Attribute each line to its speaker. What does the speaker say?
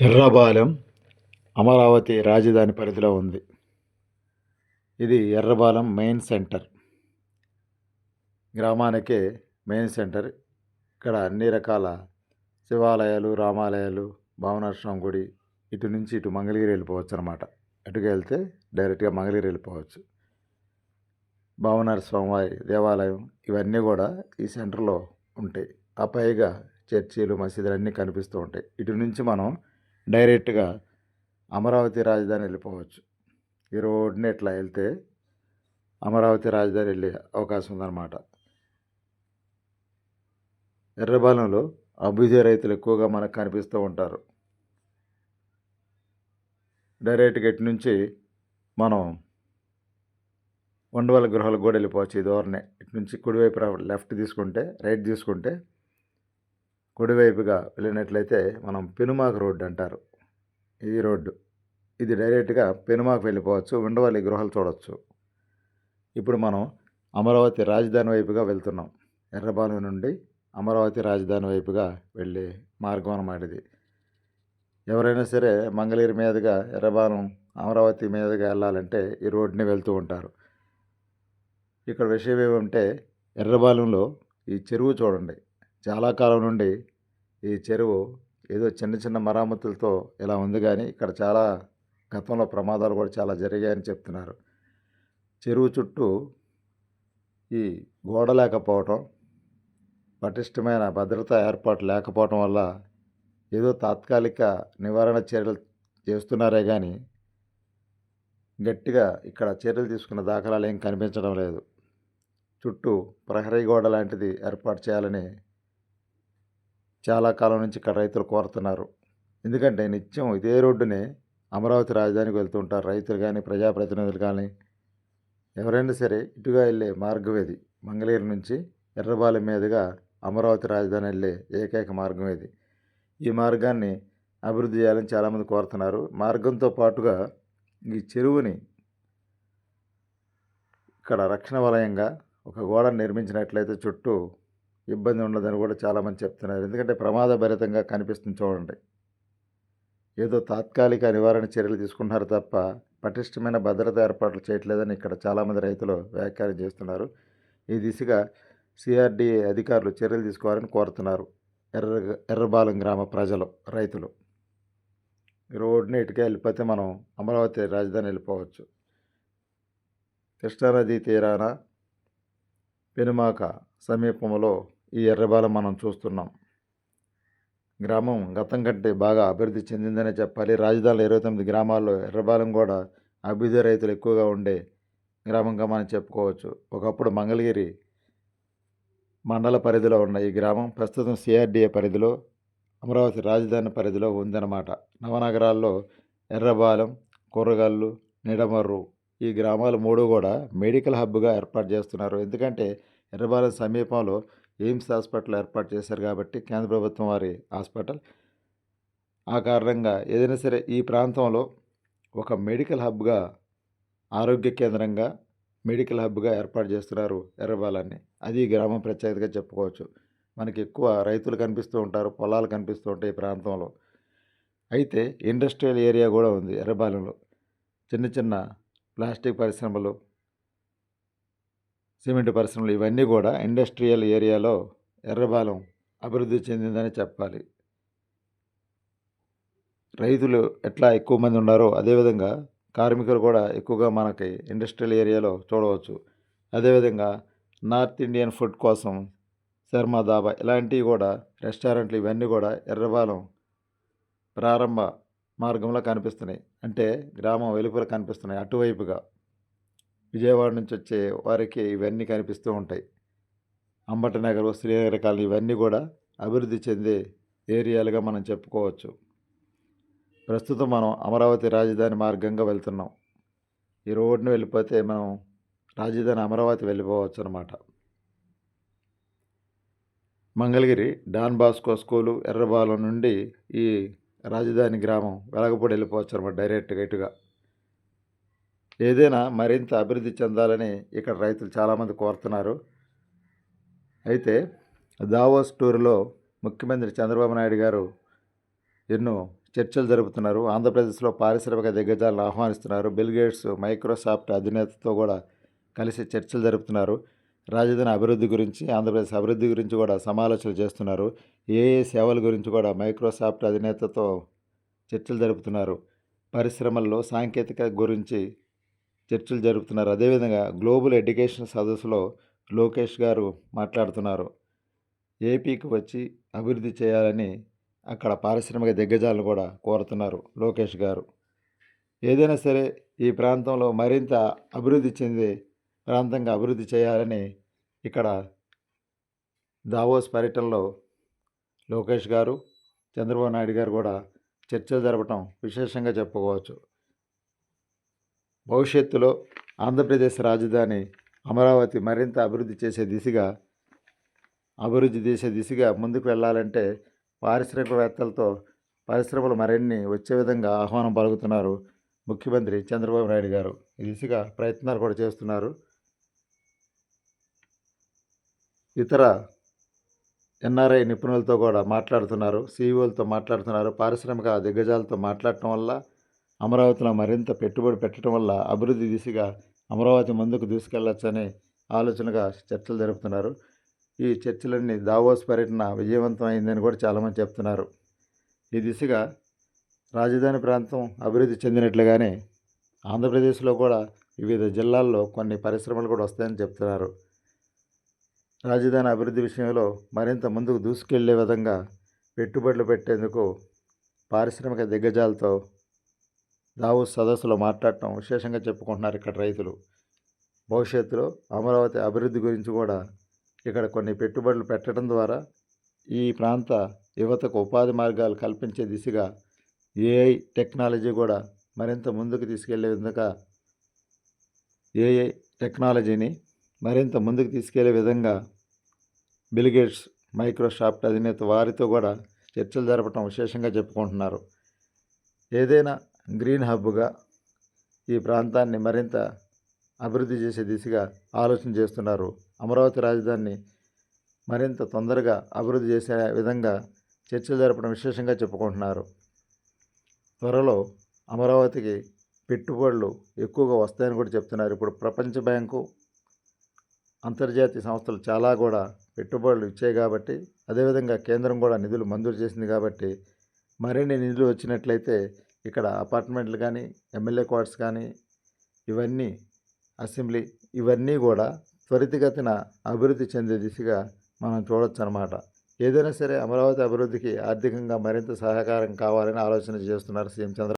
Speaker 1: ఎర్రబాలెం అమరావతి రాజధాని పరిధిలో ఉంది. ఇది ఎర్రబాలెం మెయిన్ సెంటర్. గ్రామానికే మెయిన్ సెంటర్. ఇక్కడ అన్ని రకాల శివాలయాలు రామాలయాలు భావనాశ్రమం గుడి ఇటు నుంచి ఇటు మంగళగిరి వెళ్ళిపోవచ్చు అనమాట అటుగా వెళ్తే డైరెక్ట్గా మంగళగిరి వెళ్ళిపోవచ్చు. భావనర స్వామివారి దేవాలయం ఇవన్నీ కూడా ఈ సెంటర్లో ఉంటాయి. ఆ పైగా చర్చీలు మసీదులు అన్నీ కనిపిస్తూ ఉంటాయి. ఇటు నుంచి మనం డైరెక్ట్గా అమరావతి రాజధాని వెళ్ళిపోవచ్చు. ఈ రోడ్ని ఇట్లా వెళ్తే అమరావతి రాజధాని వెళ్ళే అవకాశం ఉందన్నమాట. ఎర్రబాలెంలో అభ్యుదయ రైతులు ఎక్కువగా మనకు కనిపిస్తూ ఉంటారు. డైరెక్ట్గా ఇటు నుంచి మనం ఉండవల గృహాలకు కూడా వెళ్ళిపోవచ్చు ఈ ధోరణి. ఇటు నుంచి కుడివైపు లెఫ్ట్ తీసుకుంటే రైట్ తీసుకుంటే కుడివైపుగా వెళ్ళినట్లయితే మనం పెనుమాక రోడ్డు అంటారు. ఈ రోడ్డు. ఇది డైరెక్ట్గా పెనుమాకు వెళ్ళిపోవచ్చు ఉండవల్లి గృహాలు చూడవచ్చు ఇప్పుడు మనం అమరావతి రాజధాని వైపుగా వెళ్తున్నాం. ఎర్రబాలు నుండి అమరావతి రాజధాని వైపుగా వెళ్ళే మార్గం అన్నమాట ఇది. ఎవరైనా సరే మంగళగిరి మీదుగా ఎర్రబాలెం అమరావతి మీదుగా వెళ్ళాలంటే ఈ రోడ్ని వెళ్తూ ఉంటారు. ఇక్కడ విషయం ఏమంటే ఎర్రబాలెంలో ఈ చెరువు చూడండి. చాలా కాలం నుండి ఈ చెరువు ఏదో చిన్న చిన్న మరామతులతో ఇలా ఉంది కానీ ఇక్కడ చాలా గతంలో ప్రమాదాలు కూడా చాలా జరిగాయని చెప్తున్నారు. చెరువు చుట్టూ ఈ గోడ లేకపోవటం పటిష్టమైన భద్రతా ఏర్పాటు లేకపోవటం వల్ల ఏదో తాత్కాలిక నివారణ చర్యలు చేస్తున్నారే కానీ గట్టిగా ఇక్కడ చర్యలు తీసుకున్న దాఖలాలు ఏం కనిపించడం లేదు. చుట్టూ ప్రహరీ గోడ లాంటిది ఏర్పాటు చేయాలని చాలా కాలం నుంచి ఇక్కడ రైతులు కోరుతున్నారు. ఎందుకంటే నిత్యం ఇదే రోడ్డునే అమరావతి రాజధానికి వెళ్తుంటారు రైతులు కానీ ప్రజాప్రతినిధులు కానీ ఎవరైనా సరే ఇటుగా వెళ్ళే మార్గం ఇది మంగళగిరి నుంచి ఎర్రబాలెం మీదుగా అమరావతి రాజధాని వెళ్ళే ఏకైక మార్గం ఇది ఈ మార్గాన్ని అభివృద్ధి చేయాలని చాలామంది కోరుతున్నారు. మార్గంతో పాటుగా ఈ చెరువుని ఇక్కడ రక్షణ వలయంగా ఒక గోడ నిర్మించినట్లయితే చుట్టూ ఇబ్బంది ఉండదని కూడా చాలామంది చెప్తున్నారు. ఎందుకంటే ప్రమాదభరితంగా కనిపిస్తుంది చూడండి. ఏదో తాత్కాలిక నివారణ చర్యలు తీసుకుంటున్నారు తప్ప పటిష్టమైన భద్రత ఏర్పాట్లు చేయట్లేదని ఇక్కడ చాలామంది రైతులు వ్యాఖ్యానం చేస్తున్నారు. ఈ దిశగా సిఆర్డీఏ అధికారులు చర్యలు తీసుకోవాలని కోరుతున్నారు. ఎర్ర ఎర్రబాలెం గ్రామ ప్రజలు రైతులు. రోడ్ని ఇటుకే వెళ్ళిపోతే మనం అమరావతి రాజధాని వెళ్ళిపోవచ్చు. కృష్ణానదీ తీరాన పెనుమాక సమీపంలో ఈ ఎర్రబాలెం మనం చూస్తున్నాం. గ్రామం గతం కంటే బాగా అభివృద్ధి చెందిందనే చెప్పాలి. రాజధానిలో ఇరవై తొమ్మిది గ్రామాల్లో ఎర్రబాలెం కూడా అభ్యుదయ రైతులు ఎక్కువగా ఉండే గ్రామంగా మనం చెప్పుకోవచ్చు. ఒకప్పుడు మంగళగిరి మండల పరిధిలో ఉన్న ఈ గ్రామం ప్రస్తుతం సిఆర్డీఏ పరిధిలో అమరావతి రాజధాని పరిధిలో ఉందన్నమాట. నవనగరాల్లో ఎర్రబాలెం కూరగాళ్ళు నిడమర్రు ఈ గ్రామాలు మూడు కూడా మెడికల్ హబ్గా ఏర్పాటు చేస్తున్నారు. ఎందుకంటే ఎర్రబాలెం సమీపంలో ఎయిమ్స్ హాస్పిటల్ ఏర్పాటు చేశారు కాబట్టి కేంద్ర ప్రభుత్వం వారి హాస్పిటల్. ఆ కారణంగా ఏదైనా సరే ఈ ప్రాంతంలో ఒక మెడికల్ హబ్గా ఆరోగ్య కేంద్రంగా మెడికల్ హబ్గా ఏర్పాటు చేస్తున్నారు ఎర్రబాలాన్ని. అది గ్రామం ప్రత్యేకతగా చెప్పుకోవచ్చు. మనకి ఎక్కువ రైతులు కనిపిస్తూ ఉంటారు పొలాలు కనిపిస్తూ ఉంటాయి ఈ ప్రాంతంలో. అయితే ఇండస్ట్రియల్ ఏరియా కూడా ఉంది ఎర్రబాలెంలో. చిన్న చిన్న ప్లాస్టిక్ పరిశ్రమలు సిమెంట్ పరిశ్రమలు ఇవన్నీ కూడా ఇండస్ట్రియల్ ఏరియాలో ఎర్రబాలెం అభివృద్ధి చెందిందని చెప్పాలి. రైతులు ఎట్లా ఎక్కువ మంది ఉన్నారో అదేవిధంగా కార్మికులు కూడా ఎక్కువగా మనకి ఇండస్ట్రియల్ ఏరియాలో చూడవచ్చు. అదేవిధంగా నార్త్ ఇండియన్ ఫుడ్ కోసం శర్మ దాబా ఇలాంటివి కూడా రెస్టారెంట్లు ఇవన్నీ కూడా ఎర్రబాలెం ప్రారంభ మార్గంలో కనిపిస్తున్నాయి. అంటే గ్రామం వెలుపల కనిపిస్తున్నాయి అటువైపుగా. విజయవాడ నుంచి వచ్చే వారికి ఇవన్నీ కనిపిస్తూ ఉంటాయి. అంబటనగర్ శ్రీనగర్ కాలనీ ఇవన్నీ కూడా అభివృద్ధి చెందే ఏరియాలుగా మనం చెప్పుకోవచ్చు. ప్రస్తుతం మనం అమరావతి రాజధాని మార్గంగా వెళ్తున్నాం. ఈ రోడ్ను వెళ్ళిపోతే మనం రాజధాని అమరావతి వెళ్ళిపోవచ్చు అనమాట Mangalagiri Don Bosco school Errabalem నుండి ఈ రాజధాని గ్రామం వెలగపూడి వెళ్ళిపోవచ్చు అనమాట డైరెక్ట్గా ఇటుగా. ఏదైనా మరింత అభివృద్ధి చెందాలని ఇక్కడ రైతులు చాలామంది కోరుతున్నారు. అయితే దావోస్ టూర్లో ముఖ్యమంత్రి చంద్రబాబు నాయుడు గారు ఎన్నో చర్చలు జరుపుతున్నారు. ఆంధ్రప్రదేశ్లో పారిశ్రామిక దిగ్గజాలను ఆహ్వానిస్తున్నారు. బిల్గేట్స్ మైక్రోసాఫ్ట్ అధినేతతో కూడా కలిసి చర్చలు జరుపుతున్నారు. రాజధాని అభివృద్ధి గురించి ఆంధ్రప్రదేశ్ అభివృద్ధి గురించి కూడా సమాలోచనలు చేస్తున్నారు. ఏ ఏ సేవల గురించి కూడా మైక్రోసాఫ్ట్ అధినేతతో చర్చలు జరుపుతున్నారు. పరిశ్రమల్లో సాంకేతిక గురించి చర్చలు జరుపుతున్నారు. అదేవిధంగా గ్లోబల్ ఎడ్యుకేషన్ సదస్సులో లోకేష్ గారు మాట్లాడుతున్నారు. ఏపీకి వచ్చి అభివృద్ధి చేయాలని అక్కడ పారిశ్రామిక దిగ్గజాలను కూడా కోరుతున్నారు లోకేష్ గారు. ఏదైనా సరే ఈ ప్రాంతంలో మరింత అభివృద్ధి చెందే ప్రాంతంగా అభివృద్ధి చేయాలని ఇక్కడ దావోస్ పర్యటనలో లోకేష్ గారు చంద్రబాబు నాయుడు గారు కూడా చర్చలు జరపటం విశేషంగా చెప్పుకోవచ్చు. భవిష్యత్తులో ఆంధ్రప్రదేశ్ రాజధాని అమరావతి మరింత అభివృద్ధి చేసే దిశగా అభివృద్ధి చేసే దిశగా ముందుకు వెళ్ళాలంటే పారిశ్రామికవేత్తలతో పరిశ్రమలు మరిన్ని వచ్చే విధంగా ఆహ్వానం పలుకుతున్నారు ముఖ్యమంత్రి చంద్రబాబు నాయుడు గారు. ఈ దిశగా ప్రయత్నాలు కూడా చేస్తున్నారు. ఇతర ఎన్ఆర్ఐ నిపుణులతో కూడా మాట్లాడుతున్నారు. సీఈఓలతో మాట్లాడుతున్నారు. పారిశ్రామిక దిగ్గజాలతో మాట్లాడటం వల్ల అమరావతిలో మరింత పెట్టుబడి పెట్టడం వల్ల అభివృద్ధి దిశగా అమరావతి ముందుకు దూసుకెళ్ళొచ్చనే ఆలోచనగా చర్చలు జరుపుతున్నారు. ఈ చర్చలన్నీ దావోస్ పర్యటన విజయవంతం అయిందని కూడా చాలామంది చెప్తున్నారు. ఈ దిశగా రాజధాని ప్రాంతం అభివృద్ధి చెందినట్లుగానే ఆంధ్రప్రదేశ్లో కూడా వివిధ జిల్లాల్లో కొన్ని పరిశ్రమలు కూడా వస్తాయని చెప్తున్నారు. రాజధాని అభివృద్ధి విషయంలో మరింత ముందుకు దూసుకెళ్ళే విధంగా పెట్టుబడులు పెట్టేందుకు పారిశ్రామిక దిగ్గజాలతో దావోస్ సదస్సులో మాట్లాడటం విశేషంగా చెప్పుకుంటున్నారు ఇక్కడ రైతులు. భవిష్యత్తులో అమరావతి అభివృద్ధి గురించి కూడా ఇక్కడ కొన్ని పెట్టుబడులు పెట్టడం ద్వారా ఈ ప్రాంత యువతకు ఉపాధి మార్గాలు కల్పించే దిశగా ఏఐ టెక్నాలజీ కూడా మరింత ముందుకు తీసుకెళ్ళే విధంగా ఏఐ టెక్నాలజీని మరింత ముందుకు తీసుకెళ్ళే విధంగా బిల్గేట్స్ మైక్రోసాఫ్ట్ అధినేత వారితో కూడా చర్చలు జరపడం విశేషంగా చెప్పుకుంటున్నారు. ఏదైనా గ్రీన్ హబ్గా ఈ ప్రాంతాన్ని మరింత అభివృద్ధి చేసే దిశగా ఆలోచన చేస్తున్నారు. అమరావతి రాజధానిని మరింత తొందరగా అభివృద్ధి చేసే విధంగా చర్చలు జరపడం విశేషంగా చెప్పుకుంటున్నారు. త్వరలో అమరావతికి పెట్టుబడులు ఎక్కువగా వస్తాయని కూడా చెప్తున్నారు. ఇప్పుడు ప్రపంచ బ్యాంకు అంతర్జాతీయ సంస్థలు చాలా కూడా పెట్టుబడులు ఇచ్చాయి కాబట్టి అదేవిధంగా కేంద్రం కూడా నిధులు మంజూరు చేసింది కాబట్టి మరిన్ని నిధులు వచ్చినట్లయితే ఇక్కడ అపార్ట్మెంట్లు కానీ ఎమ్మెల్యే క్వార్ట్స్ కానీ ఇవన్నీ అసెంబ్లీ ఇవన్నీ కూడా త్వరితగతిన అభివృద్ధి చెందే దిశగా మనం చూడొచ్చు అనమాట ఏదైనా సరే అమరావతి అభివృద్ధికి ఆర్థికంగా మరింత సహకారం కావాలని ఆలోచన చేస్తున్నారు సీఎం చంద్ర